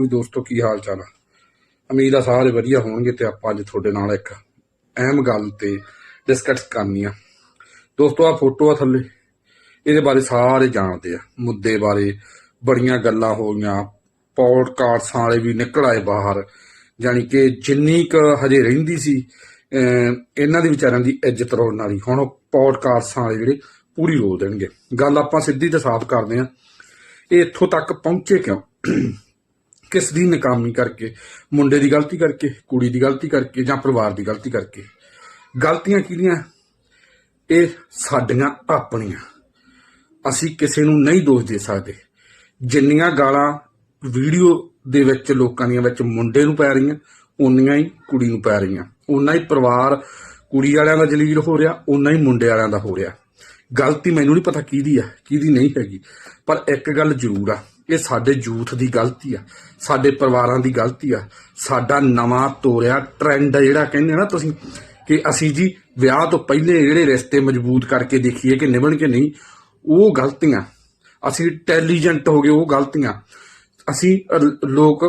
ਵੀ ਦੋਸਤੋ, ਕੀ ਹਾਲ ਚਾਲ ਆ? ਉਮੀਦ ਆ ਸਾਰੇ ਵਧੀਆ ਹੋਣਗੇ ਤੇ ਆਪਾਂ ਅੱਜ ਤੁਹਾਡੇ ਨਾਲ ਇੱਕ ਅਹਿਮ ਗੱਲ ਤੇ ਡਿਸਕਸ ਕਰਨੀ ਆ। ਦੋਸਤੋ ਆ ਫੋਟੋ ਆ ਥੱਲੇ। ਇਹਦੇ ਬਾਰੇ ਸਾਰੇ ਜਾਣਦੇ ਆ। ਮੁੱਦੇ ਬਾਰੇ ਬੜੀਆਂ ਗੱਲਾਂ ਹੋ ਗਈਆਂ। ਪੌਡਕਾਸਟਾਂ ਵਾਲੇ ਵੀ ਨਿਕਲ ਆਏ ਬਾਹਰ। ਜਾਣੀ ਕਿ ਜਿੰਨੀ ਕ ਹਜੇ ਰਹਿੰਦੀ ਸੀ ਇਹਨਾਂ ਦੇ ਵਿਚਾਰਿਆਂ ਦੀ ਇੱਜ਼ਤ ਰੋਣ ਵਾਲੀ ਹੁਣ ਉਹ ਪੌਡਕਾਸਟਾਂ ਵਾਲੇ ਜਿਹੜੇ ਪੂਰੀ ਰੋਲ ਦੇਣਗੇ। ਗੱਲ ਆਪਾਂ ਸਿੱਧੀ ਤੇ ਸਾਫ਼ ਕਰਦੇ ਆ। ਇਹ ਇੱਥੋਂ ਤੱਕ ਪਹੁੰਚੇ ਕਿਉਂ? ਕਿਸ ਦੀ ਨਕਾਮੀ ਕਰਕੇ? ਮੁੰਡੇ ਦੀ ਗਲਤੀ ਕਰਕੇ, ਕੁੜੀ ਦੀ ਗਲਤੀ ਕਰਕੇ ਜਾਂ ਪਰਿਵਾਰ ਦੀ ਗਲਤੀ ਕਰਕੇ? ਗਲਤੀਆਂ ਕਿਹਦੀਆਂ ਇਹ ਸਾਡੀਆਂ ਆਪਣੀਆਂ। ਅਸੀਂ ਕਿਸੇ ਨੂੰ ਨਹੀਂ ਦੋਸ਼ ਦੇ ਸਕਦੇ। ਜਿੰਨੀਆਂ ਗਾਲਾਂ ਵੀਡੀਓ ਦੇ ਵਿੱਚ ਲੋਕਾਂ ਦੀਆਂ ਵਿੱਚ ਮੁੰਡੇ ਨੂੰ ਪੈ ਰਹੀਆਂ ਉਨੀਆਂ ਹੀ ਕੁੜੀ ਨੂੰ ਪੈ ਰਹੀਆਂ। ਉਨਾ ਹੀ ਪਰਿਵਾਰ ਕੁੜੀ ਵਾਲਿਆਂ ਦਾ ਜਲੀਲ ਹੋ ਰਿਹਾ ਉਨਾ ਹੀ ਮੁੰਡੇ ਵਾਲਿਆਂ ਦਾ ਹੋ ਰਿਹਾ। ਗਲਤੀ ਮੈਨੂੰ ਨਹੀਂ ਪਤਾ ਕਿਹਦੀ ਆ, ਕਿਹਦੀ ਨਹੀਂ ਹੈਗੀ। ਪਰ ਇੱਕ ਗੱਲ ਜ਼ਰੂਰ ਆ। ਇਹ ਸਾਡੇ ਯੂਥ ਦੀ ਗਲਤੀ ਆ, ਸਾਡੇ ਪਰਿਵਾਰਾਂ ਦੀ ਗਲਤੀ ਆ। ਸਾਡਾ ਨਵਾਂ ਤੋਰਿਆ ਟ੍ਰੈਂਡ ਜਿਹੜਾ ਕਹਿੰਦੇ ਨਾ ਤੁਸੀਂ ਕਿ ਅਸੀਂ ਜੀ ਵਿਆਹ ਤੋਂ ਪਹਿਲੇ ਜਿਹੜੇ ਰਿਸ਼ਤੇ ਮਜ਼ਬੂਤ ਕਰਕੇ ਦੇਖੀਏ ਕਿ ਨਿਭਣ ਕੇ ਨਹੀਂ, ਉਹ ਗਲਤੀਆਂ। ਅਸੀਂ ਇੰਟੈਲੀਜੈਂਟ ਹੋ ਗਏ, ਉਹ ਗਲਤੀਆਂ। ਅਸੀਂ ਲੋਕ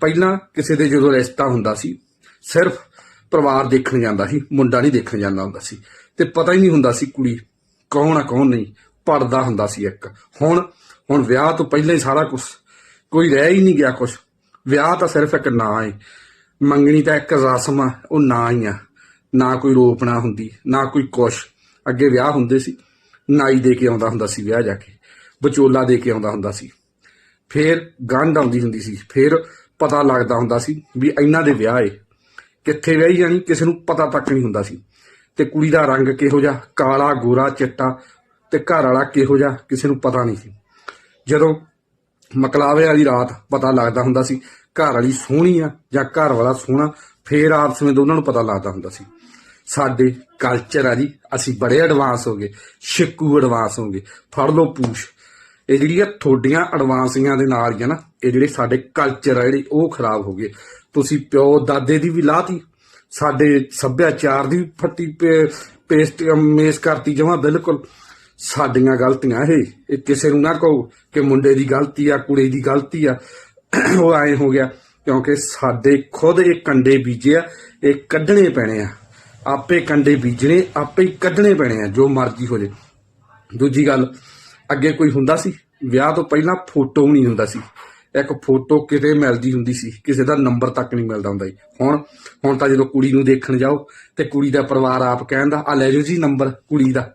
ਪਹਿਲਾਂ ਕਿਸੇ ਦੇ ਜਦੋਂ ਰਿਸ਼ਤਾ ਹੁੰਦਾ ਸੀ, ਸਿਰਫ ਪਰਿਵਾਰ ਦੇਖਣ ਜਾਂਦਾ ਸੀ, ਮੁੰਡਾ ਨਹੀਂ ਦੇਖਣ ਜਾਂਦਾ ਹੁੰਦਾ ਸੀ। ਤੇ ਪਤਾ ਹੀ ਨਹੀਂ ਹੁੰਦਾ ਸੀ ਕੁੜੀ ਕੌਣ ਆ, ਕੌਣ ਨਹੀਂ ਪੜਦਾ ਹੁੰਦਾ ਸੀ ਇੱਕ। ਹੁਣ ਹੁਣ ਵਿਆਹ ਤੋਂ ਪਹਿਲਾਂ ਹੀ ਸਾਰਾ ਕੁਝ ਕੋਈ ਰਹਿ ਹੀ ਨਹੀਂ ਗਿਆ ਕੁਝ ਵਿਆਹ ਤਾਂ ਸਿਰਫ ਇੱਕ ਨਾਂ ਹੈ ਮੰਗਣੀ ਤਾਂ ਇੱਕ ਰਸਮ ਆ, ਉਹ ਨਾਂ ਹੀ ਆ। ਨਾ ਕੋਈ ਰੋਪਣਾ ਹੁੰਦੀ, ਨਾ ਕੋਈ ਕੁਛ। ਅੱਗੇ ਵਿਆਹ ਹੁੰਦੇ ਸੀ, ਨਾਈ ਦੇ ਕੇ ਆਉਂਦਾ ਹੁੰਦਾ ਸੀ ਵਿਆਹ ਜਾ ਕੇ, ਵਿਚੋਲਾ ਦੇ ਕੇ ਆਉਂਦਾ ਹੁੰਦਾ ਸੀ। ਫੇਰ ਗੰਢ ਆਉਂਦੀ ਹੁੰਦੀ ਸੀ, ਫੇਰ ਪਤਾ ਲੱਗਦਾ ਹੁੰਦਾ ਸੀ ਵੀ ਇਹਨਾਂ ਦੇ ਵਿਆਹ ਏ। ਕਿੱਥੇ ਵਿਆਹੀ ਜਾਣੀ, ਕਿਸੇ ਨੂੰ ਪਤਾ ਤੱਕ ਨਹੀਂ ਹੁੰਦਾ ਸੀ। ਤੇ ਕੁੜੀ ਦਾ ਰੰਗ ਕਿਹੋ ਜਿਹਾ, ਕਾਲਾ, ਗੋਰਾ, ਚਿੱਟਾ, ਤੇ ਘਰ ਵਾਲਾ ਕਿਹੋ ਜਿਹਾ, ਕਿਸੇ ਨੂੰ ਪਤਾ ਨਹੀਂ ਸੀ। ਜਦੋਂ ਮਕਲਾਵੇ ਵਾਲੀ ਰਾਤ ਪਤਾ ਲੱਗਦਾ ਹੁੰਦਾ ਸੀ, ਘਰ ਵਾਲੀ ਸੋਹਣੀ ਆ ਜਾਂ ਘਰ ਵਾਲਾ ਸੋਹਣਾ, ਫੇਰ ਆਪਸ ਵਿੱਚ ਉਹਨਾਂ ਨੂੰ ਪਤਾ ਲੱਗਦਾ ਹੁੰਦਾ ਸੀ। ਸਾਡੇ ਕਲਚਰ ਆ ਜੀ, ਅਸੀਂ ਬੜੇ ਐਡਵਾਂਸ ਹੋ ਗਏ ਸ਼ਿਕੂ ਐਡਵਾਂਸ ਹੋ ਗਏ, ਫੜ ਲਓ ਪੂਛ। ਇਹ ਜਿਹੜੀਆਂ ਤੁਹਾਡੀਆਂ ਐਡਵਾਂਸੀਆਂ ਦੇ ਨਾਲ ਹੀ ਆ ਨਾ, ਇਹ ਜਿਹੜੇ ਸਾਡੇ ਕਲਚਰ ਆ ਜਿਹੜੇ, ਉਹ ਖਰਾਬ ਹੋ ਗਏ। ਤੁਸੀਂ ਪਿਓ ਦਾਦੇ ਦੀ ਵੀ ਲਾਤੀ, ਸਾਡੇ ਸੱਭਿਆਚਾਰ ਦੀ ਵੀ ਫੱਟੀ ਪੇ- ਪੇਸਟ ਮੇਸ ਕਰਤੀ ਜਮਾ ਬਿਲਕੁਲ। ਸਾਡੀਆਂ ਗਲਤੀਆਂ ਇਹ ਇਹ ਕਿਸੇ ਨੂੰ ਨਾ ਕਹੋ ਕਿ ਮੁੰਡੇ ਦੀ ਗਲਤੀ ਆ, ਕੁੜੀ ਦੀ ਗਲਤੀ ਆ। ਉਹ ਐ ਹੋ ਗਿਆ, ਕਿਉਂਕਿ ਸਾਡੇ ਖੁਦ ਇਹ ਕੰਡੇ ਬੀਜੇ ਆ, ਇਹ ਕੱਢਣੇ ਪੈਣੇ ਆ। ਆਪੇ ਕੰਡੇ ਬੀਜਣੇ, ਆਪੇ ਹੀ ਕੱਢਣੇ ਪੈਣੇ ਆ, ਜੋ ਮਰਜ਼ੀ ਹੋ ਜੇ। ਦੂਜੀ ਗੱਲ, ਅੱਗੇ ਕੋਈ ਹੁੰਦਾ ਸੀ? ਵਿਆਹ ਤੋਂ ਪਹਿਲਾਂ ਫੋਟੋ ਵੀ ਨਹੀਂ ਹੁੰਦਾ ਸੀ। ਇੱਕ ਫੋਟੋ ਕਿਤੇ ਮਿਲਦੀ ਹੁੰਦੀ ਸੀ, ਕਿਸੇ ਦਾ ਨੰਬਰ ਤੱਕ ਨਹੀਂ ਮਿਲਦਾ ਹੁੰਦਾ ਜੀ ਹੁਣ ਹੁਣ ਤਾਂ ਜਦੋਂ ਕੁੜੀ ਨੂੰ ਦੇਖਣ ਜਾਓ, ਤੇ ਕੁੜੀ ਦਾ ਪਰਿਵਾਰ ਆਪ ਕਹਿੰਦਾ ਆ ਲੈ ਜਾਓ ਜੀ ਨੰਬਰ ਕੁੜੀ ਦਾ।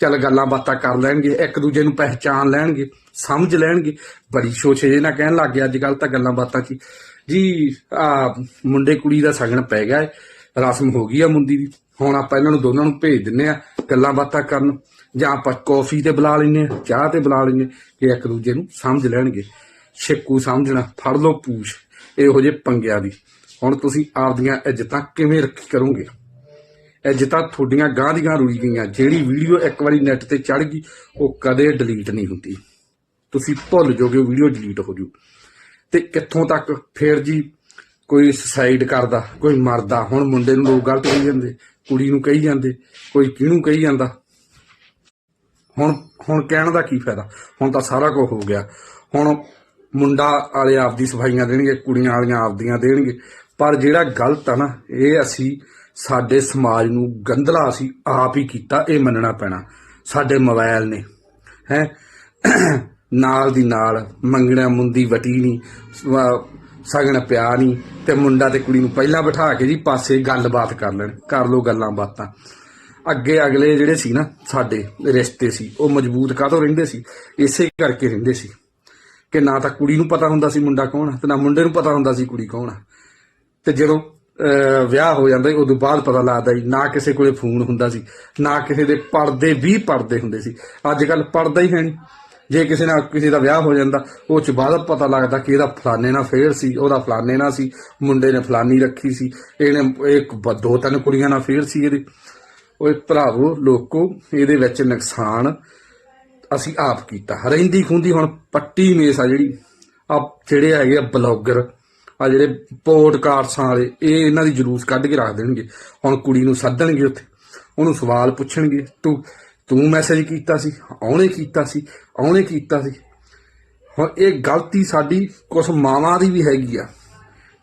ਚੱਲ ਗੱਲਾਂ ਬਾਤਾਂ ਕਰ ਲੈਣਗੇ, ਇੱਕ ਦੂਜੇ ਨੂੰ ਪਹਿਚਾਨ ਲੈਣਗੇ, ਸਮਝ ਲੈਣਗੇ। ਬੜੀ ਸੋਚੇ ਜੇ ਨਾ ਕਹਿਣ ਲੱਗ ਗਿਆ ਅੱਜ ਕੱਲ ਤਾਂ ਗੱਲਾਂ ਬਾਤਾਂ 'ਚ ਹੀ। ਜੀ, ਆ ਮੁੰਡੇ ਕੁੜੀ ਦਾ ਸਗਨ ਪੈ ਗਿਆ ਹੈ ਰਸਮ ਹੋ ਗਈ ਆ ਮੁੰਦੀ ਦੀ। ਹੁਣ ਆਪਾਂ ਇਹਨਾਂ ਨੂੰ ਦੋਨਾਂ ਨੂੰ ਭੇਜ ਦਿੰਨੇ ਆ ਗੱਲਾਂ ਬਾਤਾਂ ਕਰਨ। ਜਾਂ ਆਪਾਂ ਕੌਫੀ ਤੇ ਬੁਲਾ ਲੈਨੇ ਆ, ਚਾਹ ਤੇ ਬੁਲਾ ਲੈਨੇ ਕਿ ਇੱਕ ਦੂਜੇ ਨੂੰ ਸਮਝ ਲੈਣਗੇ। ਛੇਕੂ ਸਮਝਣਾ, ਫੜ ਲਓ ਪੂਛ, ਇਹੋ ਜਿਹੇ ਪੰਗਿਆਂ ਦੀ। ਹੁਣ ਤੁਸੀਂ ਆਪਦੀਆਂ ਇੱਜ਼ਤਾਂ ਕਿਵੇਂ ਰੱਖੀ ਕਰੋਗੇ? ਇੱਜ਼ਤਾਂ ਤੁਹਾਡੀਆਂ ਗਾਂ ਦੀ ਗਾਂ ਰੁਈ ਗਈਆਂ, ਜਿਹੜੀ ਵੀਡੀਓ ਇੱਕ ਵਾਰੀ ਨੈਟ ਤੇ ਚੜ ਗਈ, ਉਹ ਕਦੇ ਡਿਲੀਟ ਨਹੀਂ ਹੁੰਦੀ। ਤੁਸੀਂ ਭੁੱਲ ਜਾਓਗੇ, ਉਹ ਵੀਡੀਓ ਡਿਲੀਟ ਹੋ ਜੂ। ਤੇ ਕਿੱਥੋਂ ਤੱਕ ਫੇਰ ਜੀ ਕੋਈ ਸੁਸਾਈਡ ਕਰਦਾ, ਕੋਈ ਮਰਦਾ, ਹੁਣ ਮੁੰਡੇ ਨੂੰ ਲੋਕ ਗਲਤ ਕਹੀ ਜਾਂਦੇ, ਕੁੜੀ ਨੂੰ ਕਹੀ ਜਾਂਦੇ, ਕੋਈ ਕਿਹਨੂੰ ਕਹੀ ਜਾਂਦਾ? ਹੁਣ ਹੁਣ ਕਹਿਣ ਦਾ ਕੀ ਫਾਇਦਾ? ਹੁਣ ਤਾਂ ਸਾਰਾ ਕੁਝ ਹੋ ਗਿਆ। ਹੁਣ ਮੁੰਡਾ ਵਾਲੇ ਆਪਦੀ ਸਫਾਈਆਂ ਦੇਣਗੇ, ਕੁੜੀਆਂ ਵਾਲੀਆਂ ਆਪਦੀਆਂ ਦੇਣਗੇ। ਪਰ ਜਿਹੜਾ ਗਲਤ ਆ ਨਾ, ਇਹ ਅਸੀਂ ਸਾਡੇ ਸਮਾਜ ਨੂੰ ਗੰਦਲਾ ਅਸੀਂ ਆਪ ਹੀ ਕੀਤਾ, ਇਹ ਮੰਨਣਾ ਪੈਣਾ। ਸਾਡੇ ਮੋਬਾਈਲ ਨੇ, ਹੈ? ਨਾਲ ਦੀ ਨਾਲ ਮੰਗਣਾ ਮੁੰਦੀ ਵਟੀ ਨਹੀਂ ਸਗਣ ਪਿਆ ਨਹੀਂ, ਤੇ ਮੁੰਡਾ ਤੇ ਕੁੜੀ ਨੂੰ ਪਹਿਲਾਂ ਬਿਠਾ ਕੇ ਜੀ ਪਾਸੇ ਗੱਲਬਾਤ ਕਰ ਲੈਣ, ਕਰ ਲੋ ਗੱਲਾਂ ਬਾਤਾਂ। ਅੱਗੇ ਅਗਲੇ ਜਿਹੜੇ ਸੀ ਨਾ, ਸਾਡੇ ਰਿਸ਼ਤੇ ਸੀ, ਉਹ ਮਜ਼ਬੂਤ ਕਾਹਤੋਂ ਰਹਿੰਦੇ ਸੀ? ਇਸੇ ਕਰਕੇ ਰਹਿੰਦੇ ਸੀ। ਕਿ ਨਾ ਤਾਂ ਕੁੜੀ ਨੂੰ ਪਤਾ ਹੁੰਦਾ ਸੀ ਮੁੰਡਾ ਕੌਣ ਆ, ਤੇ ਨਾ ਮੁੰਡੇ ਨੂੰ ਪਤਾ ਹੁੰਦਾ ਸੀ ਕੁੜੀ ਕੌਣ ਆ। ਤੇ ਜਦੋਂ ਵਿਆਹ ਹੋ ਜਾਂਦਾ ਸੀ, ਉਦੋਂ ਬਾਅਦ ਪਤਾ ਲੱਗਦਾ ਜੀ ਨਾ ਕਿਸੇ ਕੋਲੇ ਫੋਨ ਹੁੰਦਾ ਸੀ ਨਾ ਕਿਸੇ ਦੇ ਪਰਦੇ ਵੀ ਪਰਦੇ ਹੁੰਦੇ ਸੀ। ਅੱਜ ਕੱਲ ਪਰਦਾ ਹੀ ਹੈ ਨਹੀਂ। ਜੇ ਕਿਸੇ ਨਾਲ ਕਿਸੇ ਦਾ ਵਿਆਹ ਹੋ ਜਾਂਦਾ ਉਹ ਚ ਬਾਅਦ ਪਤਾ ਲੱਗਦਾ ਕਿ ਇਹਦਾ ਫਲਾਣੇ ਨਾਲ ਫੇਰ ਸੀ ਉਹਦਾ ਫਲਾਣੇ ਨਾਲ ਸੀ ਮੁੰਡੇ ਨੇ ਫਲਾਨੀ ਰੱਖੀ ਸੀ ਇਹਨੇ ਇੱਕ ਬ- ਦੋ ਤਿੰਨ ਕੁੜੀਆਂ ਨਾਲ ਫੇਰ ਸੀ ਇਹਦੇ। ਓਏ ਭਰਾਵੋ ਲੋਕੋ ਇਹਦੇ ਵਿੱਚ ਨੁਕਸਾਨ ਅਸੀਂ ਆਪ ਕੀਤਾ। ਰਹਿੰਦੀ ਖੁੰਦੀ ਹੁਣ ਪੱਟੀ ਮੇਸ ਆ ਜਿਹੜੀ ਆ ਜਿਹੜੇ ਹੈਗੇ ਆ ਬਲੌਗਰ। ਆ ਜਿਹੜੇ ਪੋਡਕਾਸਟਾਂ ਵਾਲੇ, ਇਹ ਇਹਨਾਂ ਦੀ ਜਲੂਸ ਕੱਢ ਕੇ ਰੱਖ ਦੇਣਗੇ। ਹੁਣ ਕੁੜੀ ਨੂੰ ਸੱਦਣਗੇ ਉੱਥੇ, ਉਹਨੂੰ ਸਵਾਲ ਪੁੱਛਣਗੇ, ਤੂੰ ਤੂੰ ਮੈਸੇਜ ਕੀਤਾ ਸੀ, ਉਹਨੇ ਕੀਤਾ ਸੀ, ਉਹਨੇ ਕੀਤਾ ਸੀ। ਹੁਣ ਇਹ ਗਲਤੀ ਸਾਡੀ ਕੁਝ ਮਾਵਾਂ ਦੀ ਵੀ ਹੈਗੀ ਆ,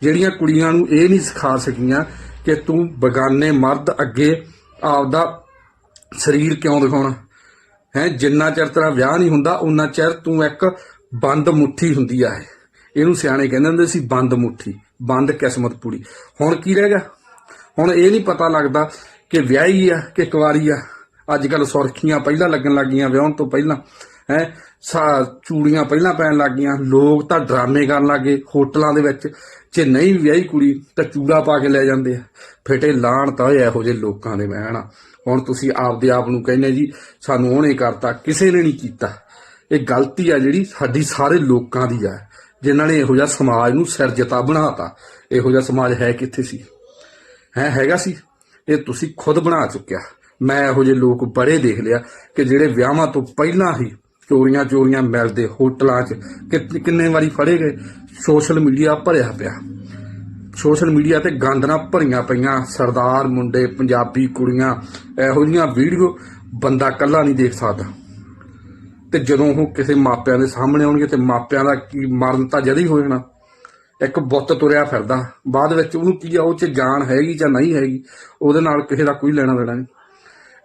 ਜਿਹੜੀਆਂ ਕੁੜੀਆਂ ਨੂੰ ਇਹ ਨਹੀਂ ਸਿਖਾ ਸਕੀਆਂ ਕਿ ਤੂੰ ਬਗਾਨੇ ਮਰਦ ਅੱਗੇ ਆਪਦਾ ਸਰੀਰ ਕਿਉਂ ਦਿਖਾਉਣਾ। ਹੈ, ਜਿੰਨਾ ਚਿਰ ਤੇਰਾ ਵਿਆਹ ਨਹੀਂ ਹੁੰਦਾ, ਉਨਾ ਚਿਰ ਤੂੰ ਇੱਕ ਬੰਦ ਮੁੱਠੀ ਹੁੰਦੀ ਆ ਇਹ। ਇਹਨੂੰ ਸਿਆਣੇ ਕਹਿੰਦੇ ਹੁੰਦੇ ਸੀ ਬੰਦ ਮੁੱਠੀ, ਬੰਦ ਕਿਸਮਤ ਪੂਰੀ ਹੁਣ ਕੀ ਰਹਿ ਗਿਆ? ਹੁਣ ਇਹ ਨਹੀਂ ਪਤਾ ਲੱਗਦਾ ਕਿ ਵਿਆਹੀ ਆ ਕਿ ਕੁਵਾਰੀ ਆ। ਅੱਜ ਕੱਲ ਸੁਰਖੀਆਂ ਪਹਿਲਾਂ ਲੱਗਣ ਲੱਗੀਆਂ ਵਿਆਹਣ ਤੋਂ ਪਹਿਲਾਂ, ਹੈ, ਸਾ ਚੂੜੀਆਂ ਪਹਿਲਾਂ ਪੈਣ ਲੱਗੀਆਂ ਲੋਕ ਤਾਂ ਡਰਾਮੇ ਕਰਨ ਲੱਗੇ ਹੋਟਲਾਂ ਦੇ ਵਿੱਚ। ਜੇ ਨਹੀਂ ਵਿਆਹੀ ਕੁੜੀ ਤਾਂ ਚੂੜਾ ਪਾ ਕੇ ਲੈ ਜਾਂਦੇ ਆ। ਫੇਟੇ ਲਾਣ ਤਾਂ ਇਹੋ ਜਿਹੇ ਲੋਕਾਂ ਦੇ ਮੈਂ ਮਹਿਣਾ ਹੁਣ ਤੁਸੀਂ ਆਪਦੇ ਆਪ ਨੂੰ ਕਹਿੰਦੇ ਜੀ, ਸਾਨੂੰ ਉਹਨੇ ਕਰਤਾ, ਕਿਸੇ ਨੇ ਨਹੀਂ ਕੀਤਾ। ਇਹ ਗਲਤੀ ਆ ਜਿਹੜੀ ਸਾਡੀ ਸਾਰੇ ਲੋਕਾਂ ਦੀ ਆ। ਜਿਨ੍ਹਾਂ ਨੇ ਇਹੋ ਜਿਹਾ ਸਮਾਜ ਨੂੰ ਸਿਰਜਤਾ ਬਣਾਤਾ। ਇਹੋ ਜਿਹਾ ਸਮਾਜ ਹੈ ਕਿੱਥੇ ਸੀ? ਹੈ, ਹੈਗਾ ਸੀ? ਇਹ ਤੁਸੀਂ ਖੁਦ ਬਣਾ ਚੁੱਕਿਆ। ਮੈਂ ਇਹੋ ਜਿਹੇ ਲੋਕ ਬੜੇ ਦੇਖ ਲਿਆ ਕਿ ਜਿਹੜੇ ਵਿਆਹਾਂ ਤੋਂ ਪਹਿਲਾਂ ਹੀ ਚੋਰੀਆਂ ਚੋਰੀਆਂ ਮਿਲਦੇ ਹੋਟਲਾਂ 'ਚ ਕਿ- ਕਿੰਨੇ ਵਾਰੀ ਫੜੇ ਗਏ? ਸੋਸ਼ਲ ਮੀਡੀਆ ਭਰਿਆ ਪਿਆ। ਸੋਸ਼ਲ ਮੀਡੀਆ ਤੇ ਗੰਦ ਭਰੀਆਂ ਪਈਆਂ, ਸਰਦਾਰ, ਮੁੰਡੇ, ਪੰਜਾਬੀ ਕੁੜੀਆਂ, ਇਹੋ ਜਿਹੀਆਂ ਵੀਡੀਓ ਬੰਦਾ ਕੱਲਾ ਨਹੀਂ ਦੇਖ ਸਕਦਾ। ਤੇ ਜਦੋਂ ਉਹ ਕਿਸੇ ਮਾਪਿਆਂ ਦੇ ਸਾਹਮਣੇ ਆਉਣਗੇ ਤੇ ਮਾਪਿਆਂ ਦਾ ਕੀ ਮਰਨ ਤਾਂ ਜਦ ਹੀ ਹੋ ਜਾਣਾ, ਇੱਕ ਬੁੱਤ ਤੁਰਿਆ ਫਿਰਦਾ। ਬਾਅਦ ਵਿੱਚ ਉਹਨੂੰ ਕੀ ਆ, ਉਹ ਚ ਜਾਨ ਹੈਗੀ ਜਾਂ ਨਹੀਂ ਹੈਗੀ, ਉਹਦੇ ਨਾਲ ਕਿਸੇ ਦਾ ਕੋਈ ਲੈਣਾ ਦੇਣਾ ਨਹੀਂ।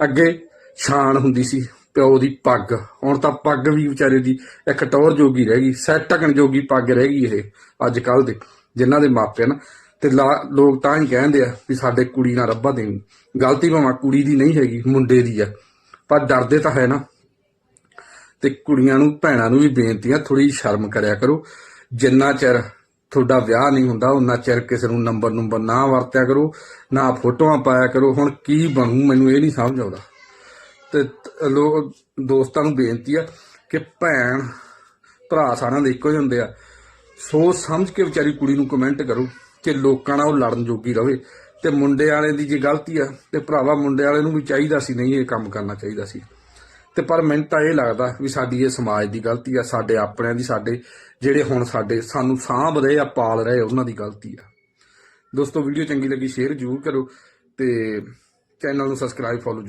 ਅੱਗੇ ਸ਼ਾਨ ਹੁੰਦੀ ਸੀ ਪਿਓ ਦੀ ਪੱਗ। ਹੁਣ ਤਾਂ ਪੱਗ ਵੀ ਵਿਚਾਰੇ ਦੀ ਇੱਕ ਟੌਰ ਜੋਗੀ ਰਹਿ ਗਈ ਸੈੱਟ ਟਕਣ ਜੋਗੀ ਪੱਗ ਰਹਿ ਗਈ ਇਹ ਅੱਜ ਕੱਲ ਦੇ, ਜਿਨ੍ਹਾਂ ਦੇ ਮਾਪੇ ਨਾ। ਤੇ ਲਾ- ਲੋਕ ਤਾਂ ਹੀ ਕਹਿੰਦੇ ਆ ਵੀ ਸਾਡੇ ਕੁੜੀ ਨਾਲ ਰੱਬਾ ਦੇਣੀ। ਗਲਤੀ ਭਾਵੇਂ ਕੁੜੀ ਦੀ ਨਹੀਂ ਹੈਗੀ, ਮੁੰਡੇ ਦੀ ਆ, ਪਰ ਡਰਦੇ ਤਾਂ ਹੈ ਨਾ। ਤੇ ਕੁੜੀਆਂ ਨੂੰ, ਭੈਣਾਂ ਨੂੰ ਵੀ ਬੇਨਤੀ ਆ ਥੋੜੀ ਸ਼ਰਮ ਕਰਿਆ ਕਰੋ। ਜਿੰਨਾ ਚਿਰ ਤੁਹਾਡਾ ਵਿਆਹ ਨਹੀਂ ਹੁੰਦਾ ਉਹਨਾਂ ਚਿਰ ਕਿਸੇ ਨੂੰ ਨੰਬਰ ਨੰਬਰ ਨਾ ਵਰਤਿਆ ਕਰੋ, ਨਾ ਫੋਟੋਆਂ ਪਾਇਆ ਕਰੋ। ਹੁਣ ਕੀ ਬਣੂ, ਮੈਨੂੰ ਇਹ ਨਹੀਂ ਸਮਝ ਆਉਂਦਾ। ਤੇ ਤ- ਲੋਕ ਦੋਸਤਾਂ ਨੂੰ ਬੇਨਤੀ ਆ ਕਿ ਭੈਣ, ਭਰਾ ਸਾਰਿਆਂ ਦੇ ਇੱਕੋ ਹੀ ਹੁੰਦੇ ਆ। ਸੋਚ ਸਮਝ ਕੇ ਵਿਚਾਰੀ ਕੁੜੀ ਨੂੰ ਕਮੈਂਟ ਕਰੋ ਕਿ ਲੋਕਾਂ ਨਾਲ ਉਹ ਲੜਨ ਜੋਗੀ ਰਵੇ। ਤੇ ਮੁੰਡੇ ਵਾਲੇ ਦੀ ਜੇ ਗਲਤੀ ਆ, ਤੇ ਭਰਾਵਾ ਮੁੰਡੇ ਵਾਲੇ ਨੂੰ ਵੀ ਚਾਹੀਦਾ ਸੀ, ਨਹੀਂ ਇਹ ਕੰਮ ਕਰਨਾ ਚਾਹੀਦਾ ਸੀ। ਤੇ ਪਰ ਮੈਨੂੰ ਤਾਂ ਇਹ ਲੱਗਦਾ ਵੀ ਸਾਡੀ ਇਹ ਸਮਾਜ ਦੀ ਗਲਤੀ ਆ, ਸਾਡੇ ਆਪਣਿਆਂ ਦੀ, ਸਾਡੇ ਜਿਹੜੇ ਹੁਣ ਸਾਡੇ, ਸਾਨੂੰ ਸਾਂਭ ਰਹੇ ਆ, ਪਾਲ ਰਹੇ ਉਹਨਾਂ ਦੀ ਗਲਤੀ ਆ। ਦੋਸਤੋ ਵੀਡੀਓ ਚੰਗੀ ਲੱਗੀ ਸ਼ੇਅਰ ਜ਼ਰੂਰ ਕਰੋ ਤੇ ਚੈਨਲ ਨੂੰ ਸਬਸਕ੍ਰਾਈਬ ਫੋਲੋ